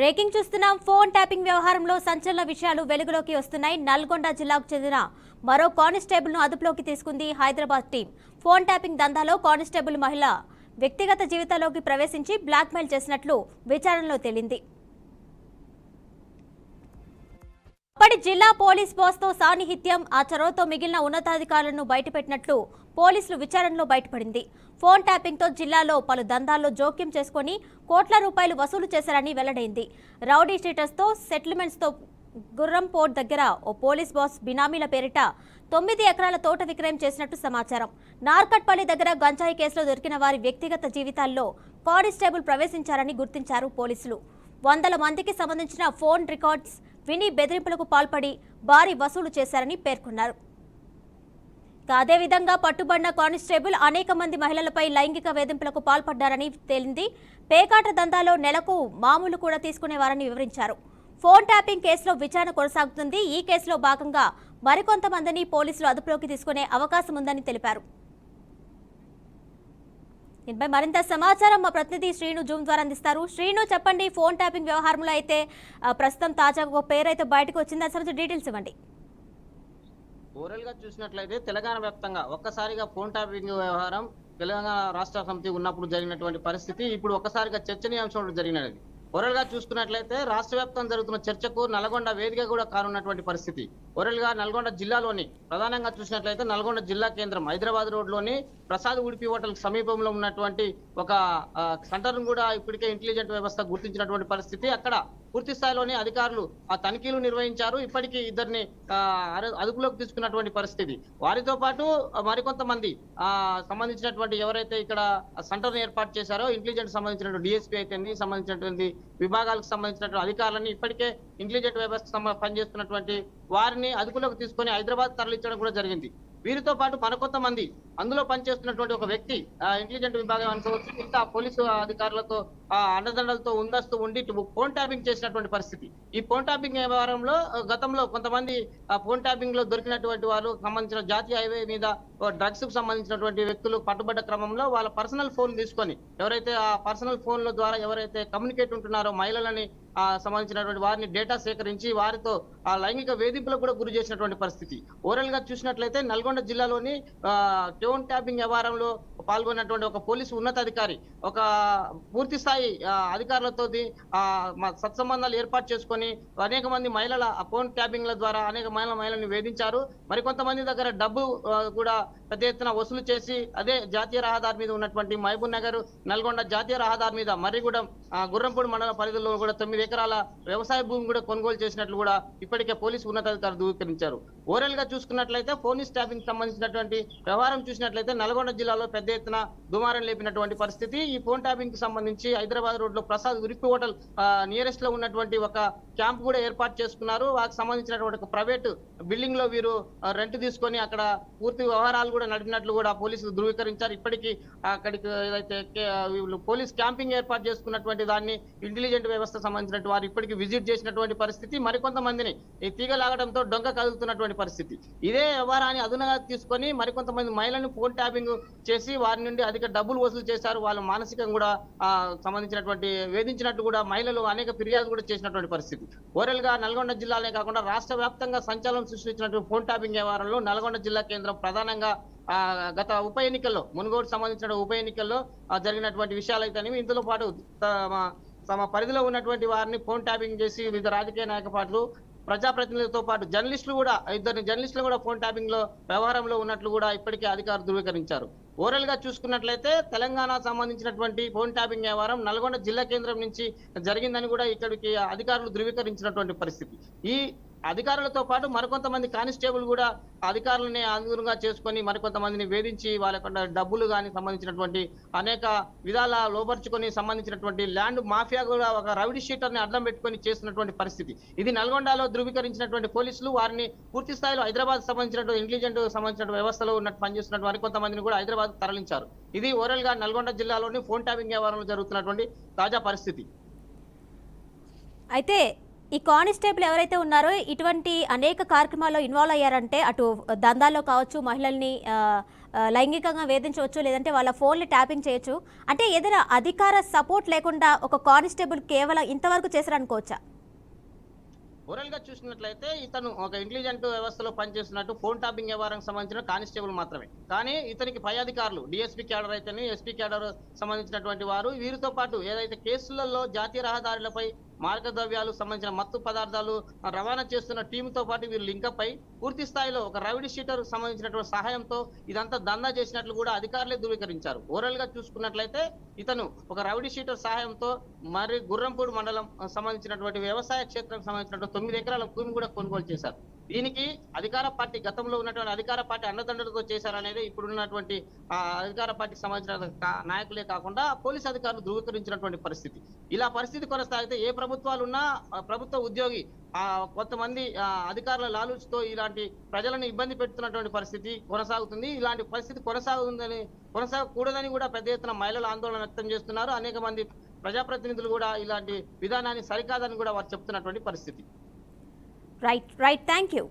Breaking చూస్తున్నాం. Phone tapping వ్యవహారంలో సంచలన విషయాలు వెలుగులోకి వస్తున్నాయి. నల్గొండ జిల్లాకు చెందిన మరో కానిస్టేబుల్ను అదుపులోకి తీసుకుంది హైదరాబాద్ టీం. ఫోన్ ట్యాపింగ్ దందాలో కానిస్టేబుల్ మహిళ వ్యక్తిగత జీవితంలోకి ప్రవేశించి బ్లాక్మెయిల్ చేసినట్లు విచారణలో తేలింది. అప్పటి జిల్లా పోలీస్ బాస్తో సాన్నిహిత్యం ఆ చొరవతో మిగిలిన ఉన్నతాధికారులను బయటపెట్టినట్లు పోలీసులు విచారణలో బయటపడింది. ఫోన్ ట్యాపింగ్తో జిల్లాలో పలు దందాల్లో జోక్యం చేసుకుని కోట్ల రూపాయలు వసూలు చేశారని వెల్లడైంది. రౌడీ స్టేటస్తో సెటిల్మెంట్స్తో గుర్రం పోర్ట్ దగ్గర ఓ పోలీస్ బాస్ బినామీల పేరిట తొమ్మిది ఎకరాల తోట విక్రయం చేసినట్టు సమాచారం. నార్కట్పల్లి దగ్గర గంజాయి కేసులో దొరికిన వారి వ్యక్తిగత జీవితాల్లో కానిస్టేబుల్ ప్రవేశించారని గుర్తించారు పోలీసులు. వందల మందికి సంబంధించిన ఫోన్ రికార్డ్స్ విని బెదిరింపులకు పాల్పడి భారీ వసూలు చేశారని పేర్కొన్నారు. అదేవిధంగా పట్టుబడిన కానిస్టేబుల్ అనేక మంది మహిళలపై లైంగిక వేధింపులకు పాల్పడ్డారని తేలింది. పేకాట దందాలో నెలకు మామూలు కూడా తీసుకునేవారని వివరించారు. ఫోన్ ట్యాపింగ్ కేసులో విచారణ కొనసాగుతుంది. ఈ కేసులో భాగంగా మరికొంతమందిని పోలీసులు అదుపులోకి తీసుకునే అవకాశం ఉందని తెలిపారు. దీనిపై మరింత సమాచారం మా ప్రతినిధి శ్రీను జూమ్ ద్వారా అందిస్తారు. శ్రీను చెప్పండి ఫోన్ ట్యాపింగ్ వ్యవహారంలో అయితే ప్రస్తుతం తాజాగా ఒక పేరు అయితే బయటకు వచ్చింది. దాని సంబంధించి డీటెయిల్స్ ఇవ్వండి. ఓవరాల్గా చూసినట్లయితే తెలంగాణ వ్యాప్తంగా ఒక్కసారిగా ఫోన్ ట్యాపింగ్ వ్యవహారం తెలంగాణ రాష్ట్ర సమితి ఉన్నప్పుడు జరిగినటువంటి పరిస్థితి ఇప్పుడు ఒక్కసారిగా చర్చనీయాంశం జరిగినది. ఓవరాల్గా చూసుకున్నట్లయితే రాష్ట్ర వ్యాప్తం జరుగుతున్న చర్చకు నల్గొండ వేదిక కూడా కానున్నటువంటి పరిస్థితి. ఓరల్గా నల్గొండ జిల్లాలోని ప్రధానంగా చూసినట్లయితే నల్గొండ జిల్లా కేంద్రం హైదరాబాద్ రోడ్లోని ప్రసాద్ ఉడిపి హోటల్ సమీపంలో ఉన్నటువంటి ఒక సెంటర్ను కూడా ఇప్పటికే ఇంటెలిజెంట్ వ్యవస్థ గుర్తించినటువంటి పరిస్థితి. అక్కడ పూర్తి స్థాయిలోని అధికారులు ఆ తనిఖీలు నిర్వహించారు. ఇప్పటికీ ఇద్దరిని అర- అదుపులోకి తీసుకున్నటువంటి పరిస్థితి. వారితో పాటు మరికొంతమంది ఆ సంబంధించినటువంటి ఎవరైతే ఇక్కడ సెంటర్ను ఏర్పాటు చేశారో ఇంటెలిజెంట్ సంబంధించినటువంటి డిఎస్పీ అయితే సంబంధించినటువంటి విభాగాలకు సంబంధించినటువంటి అధికారులని ఇప్పటికే ఇంటెలిజెంట్ వ్యవస్థ పనిచేస్తున్నటువంటి వారిని అదుపులోకి తీసుకొని హైదరాబాద్ తరలించడం కూడా జరిగింది. వీరితో పాటు మరికొంతమంది అందులో పనిచేస్తున్నటువంటి ఒక వ్యక్తి ఆ ఇంటెలిజెంట్ విభాగం అనుకోవచ్చు ఇంత పోలీసు అధికారులతో ఆ అండదండలతో ఉందస్తూ ఉండి ఫోన్ ట్యాపింగ్ చేసినటువంటి పరిస్థితి. ఈ ఫోన్ ట్యాపింగ్ వ్యవహారంలో గతంలో కొంతమంది ఫోన్ ట్యాపింగ్లో దొరికినటువంటి వారు సంబంధించిన జాతీయ హైవే మీద డ్రగ్స్కు సంబంధించినటువంటి వ్యక్తులు పట్టుబడ్డ క్రమంలో వాళ్ళ పర్సనల్ ఫోన్ తీసుకొని ఎవరైతే ఆ పర్సనల్ ఫోన్ల ద్వారా ఎవరైతే కమ్యూనికేట్ ఉంటున్నారో మహిళలని సంబంధించినటువంటి వారిని డేటా సేకరించి వారితో ఆ లైంగిక వేధింపులకు కూడా గురి చేసినటువంటి పరిస్థితి. ఓవరాల్గా చూసినట్లయితే నల్గొండ జిల్లాలోని టోన్ ట్యాపింగ్ వ్యవహారంలో పాల్గొన్నటువంటి ఒక పోలీసు ఉన్నతాధికారి ఒక పూర్తి స్థాయి ఆ, అధికారులతో ఆ సత్సంబంధాలు ఏర్పాటు చేసుకొని అనేక మంది మహిళల ఫోన్ ట్యాపింగ్ల ద్వారా అనేక మహిళల మహిళల్ని వేధించారు. మరికొంతమంది దగ్గర డబ్బు కూడా పెద్ద ఎత్తున వసూలు చేసి అదే జాతీయ రహదారి మీద ఉన్నటువంటి మహబూబ్ నగర్ నల్గొండ జాతీయ రహదారి మీద మర్రిగూడెం గుర్రంపూడి మండల పరిధిలో కూడా తొమ్మిది ఎకరాల వ్యవసాయ భూమి కూడా కొనుగోలు చేసినట్లు కూడా ఇప్పటికే పోలీసు ఉన్నతాధికారులు ధృవీకరించారు. ఓవరాల్గా చూసుకున్నట్లయితే పోలీస్ స్టాఫింగ్ సంబంధించినటువంటి వ్యవహారం చూసినట్లయితే నల్గొండ జిల్లాలో పెద్ద ఎత్తున దుమారం లేపినటువంటి పరిస్థితి. ఈ ఫోన్ ట్యాపింగ్కి సంబంధించి హైదరాబాద్ రోడ్లో ప్రసాద్ ఉరికి హోటల్ నియరెస్ట్లో ఉన్నటువంటి ఒక క్యాంప్ కూడా ఏర్పాటు చేసుకున్నారు. వారికి సంబంధించినటువంటి ఒక ప్రైవేట్ బిల్డింగ్లో వీరు రెంట్ తీసుకొని అక్కడ పూర్తి వ్యవహారాలు కూడా నడిపినట్లు కూడా పోలీసులు ధృవీకరించారు. ఇప్పటికీ అక్కడికి ఏదైతే వీళ్ళు పోలీస్ క్యాంపింగ్ ఏర్పాటు చేసుకున్నటువంటి దాన్ని ఇంటెలిజెంట్ వ్యవస్థ సంబంధించినటువంటి వారు ఇప్పటికీ విజిట్ చేసినటువంటి పరిస్థితి. మరికొంతమందిని ఈ తీగ లాగడంతో డొంక కదులుతున్నటువంటి పరిస్థితి. ఇదే వ్యవహారాన్ని అదునగా తీసుకొని మరికొంతమంది మహిళలను ఫోన్ ట్యాపింగ్ చేసి వారి నుండి అధిక డబ్బులు వసూలు చేశారు. వాళ్ళు మానసికంగా కూడా సంబంధించినటువంటి వేధించినట్టు కూడా మహిళలు అనేక ఫిర్యాదు కూడా చేసినటువంటి పరిస్థితి. ఓవరాల్గా నల్గొండ జిల్లాలే కాకుండా రాష్ట్ర వ్యాప్తంగా సంచలనం సృష్టించినటువంటి ఫోన్ ట్యాపింగ్ వ్యవహారంలో నల్గొండ జిల్లా కేంద్రం ప్రధానంగా ఆ, గత ఉప ఎన్నికల్లో మునుగోడు సంబంధించిన ఉప ఎన్నికల్లో జరిగినటువంటి విషయాలైతేనేవి ఇందులో పాటు తమ తమ పరిధిలో ఉన్నటువంటి వారిని ఫోన్ ట్యాపింగ్ చేసి వివిధ రాజకీయ నాయక పార్టీలు ప్రజాప్రతినిధులతో పాటు జర్నలిస్టులు కూడా ఇద్దరు జర్నలిస్టులు కూడా ఫోన్ ట్యాపింగ్లో వ్యవహారంలో ఉన్నట్లు కూడా ఇప్పటికే అధికారులు ధృవీకరించారు. ఓవరాల్గా చూసుకున్నట్లయితే తెలంగాణ సంబంధించినటువంటి ఫోన్ ట్యాపింగ్ వ్యవహారం నల్గొండ జిల్లా కేంద్రం నుంచి జరిగిందని కూడా ఇక్కడికి అధికారులు ధృవీకరించినటువంటి పరిస్థితి. ఈ అధికారులతో పాటు మరికొంతమంది కానిస్టేబుల్ కూడా అధికారులని అనుగుణంగా చేసుకొని మరికొంతమందిని వేధించి వాళ్ళ యొక్క డబ్బులు కానీ సంబంధించినటువంటి అనేక విధాల లోపరుచుకొని సంబంధించినటువంటి ల్యాండ్ మాఫియా కూడా ఒక రౌడీ షీటర్ని అడ్డం పెట్టుకొని చేస్తున్నటువంటి పరిస్థితి. ఇది నల్గొండలో ధృవీకరించినటువంటి పోలీసులు వారిని పూర్తి స్థాయిలో హైదరాబాద్ సంబంధించినటువంటి ఇంటెలిజెంట్ సంబంధించిన వ్యవస్థలో ఉన్నట్టు పనిచేస్తున్నటువంటి మరికొంతమందిని కూడా హైదరాబాద్ తరలించారు. ఇది ఓవరాల్గా నల్గొండ జిల్లాలోని ఫోన్ ట్యాపింగ్ వ్యవహారంలో జరుగుతున్నటువంటి తాజా పరిస్థితి. అయితే ఈ కానిస్టేబుల్ ఎవరైతే ఉన్నారో ఇటువంటి అనేక కార్యక్రమాల్లో ఇన్వాల్వ్ అయ్యారంటే అటు దందాల్లో కావచ్చు మహిళల్ని లైంగికంగా వేధించవచ్చు లేదంటే వాళ్ళ ఫోన్లు ట్యాపింగ్ చేయొచ్చు. అంటే ఏదైనా అధికార సపోర్ట్ లేకుండా ఒక కానిస్టేబుల్ కేవలం ఇంతవరకు చేశారనుకోవచ్చా? ఓవరాల్గా చూసినట్లయితే ఇతను ఒక ఇంటెలిజెంట్ వ్యవస్థలో పనిచేస్తున్నట్టు ఫోన్ టాపింగ్ వ్యవహారం సంబంధించిన కానిస్టేబుల్ మాత్రమే. కానీ ఇతనికి పై అధికారులు డిఎస్పీ క్యాడర్ అయితేనే ఎస్పీ క్యాడర్ సంబంధించినటువంటి వారు వీరితో పాటు ఏదైతే కేసులలో జాతీయ రహదారులపై మార్గద్రవ్యాలు సంబంధించిన మత్తు పదార్థాలు రవాణా చేస్తున్న టీంతో పాటు వీరు లింకప్ అయి పూర్తి స్థాయిలో ఒక రౌడీ షీటర్ సంబంధించినటువంటి సహాయంతో ఇదంతా దందా చేసినట్లు కూడా అధికారులే ధృవీకరించారు. ఓవరాల్గా చూసుకున్నట్లయితే ఇతను ఒక రౌడీ షీటర్ సహాయంతో మరి గుర్రంపూడి మండలం సంబంధించినటువంటి వ్యవసాయ క్షేత్రం సంబంధించినటువంటి తొమ్మిది ఎకరాల భూమి కూడా కొనుగోలు చేశారు. దీనికి అధికార పార్టీ గతంలో ఉన్నటువంటి అధికార పార్టీ అండదండలతో చేశారనేది ఇప్పుడు ఉన్నటువంటి అధికార పార్టీకి సంబంధించిన నాయకులే కాకుండా పోలీస్ అధికారులు ధృవీకరించినటువంటి పరిస్థితి. ఇలా పరిస్థితి కొనసాగితే ఏ ప్రభుత్వాలు ఉన్నా ప్రభుత్వ ఉద్యోగి ఆ కొంతమంది ఆ, అధికారుల లాలూచుతో ఇలాంటి ప్రజలను ఇబ్బంది పెడుతున్నటువంటి పరిస్థితి కొనసాగుతుంది. ఇలాంటి పరిస్థితి కొనసాగుతుందని కొనసాగకూడదని కూడా పెద్ద ఎత్తున మహిళలు ఆందోళన వ్యక్తం చేస్తున్నారు. అనేక మంది ప్రజాప్రతినిధులు కూడా ఇలాంటి విధానాన్ని సరికాదని కూడా వారు చెప్తున్నటువంటి పరిస్థితి. Right right thank you